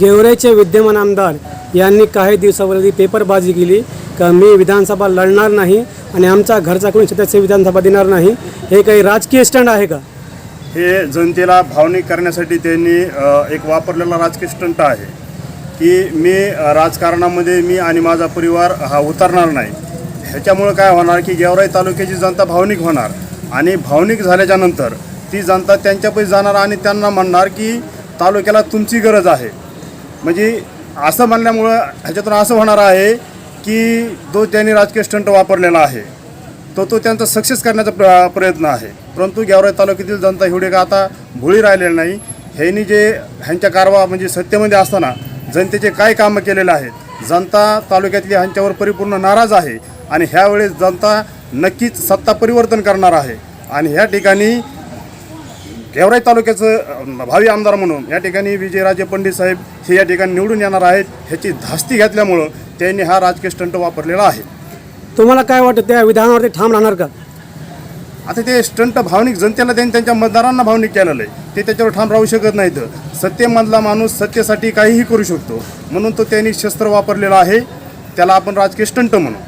गेवराईचे विद्यमान आमदार यांनी काही दिवसापूर्वी पेपरबाजी केली. का मी विधानसभा लढणार नाही आणि आमचा घरचा कोणी सदस्य विधानसभा देणार नाही हे काही राजकीय स्टंट आहे का? हे जनतेला भावनिक करण्यासाठी त्यांनी एक वापरलेला राजकीय स्टंट आहे. की मी राजकारणामध्ये मी आणि माझा परिवार हा उतरणार नाही. ह्याच्यामुळं काय होणार की गेवराई तालुक्याची जनता भावनिक होणार आणि भावनिक झाल्याच्यानंतर ती जनता त्यांच्यापैकी जाणार आणि त्यांना म्हणणार की तालुक्याला तुमची गरज आहे. म्हणजे असं म्हणल्यामुळं ह्याच्यातून असं होणार आहे की जो त्यांनी राजकीय स्टंट वापरलेला आहे तो तो त्यांचा सक्सेस करण्याचा प्र प्रयत्न आहे. परंतु गेवराई तालुक्यातील जनता एवढे का आता भुळी राहिलेली नाही. ह्यांनी जे ह्यांच्या कारवा म्हणजे सत्तेमध्ये असताना जनतेचे काय कामं केलेले आहेत जनता तालुक्यातली ह्यांच्यावर परिपूर्ण नाराज आहे आणि ह्यावेळेस जनता नक्कीच सत्ता परिवर्तन करणार आहे. आणि ह्या ठिकाणी गेवराई तालुक्याचं भावी आमदार म्हणून या ठिकाणी विजयराजे पंडित साहेब हे या ठिकाणी निवडून येणार आहेत ह्याची धास्ती घातल्यामुळं त्यांनी हा राजकीय स्टंट वापरलेला आहे. तुम्हाला काय वाटतं त्या विधानावरती ठाम राहणार का? आता ते स्टंट भावनिक जनतेला त्यांनी त्यांच्या मतदारांना भावनिक केलेलं आहे. ते त्याच्यावर ठाम राहू शकत नाहीत. सत्तेमधला माणूस सत्तेसाठी काहीही करू शकतो. म्हणून तो त्यांनी शस्त्र वापरलेला आहे. त्याला आपण राजकीय स्टंट म्हणू.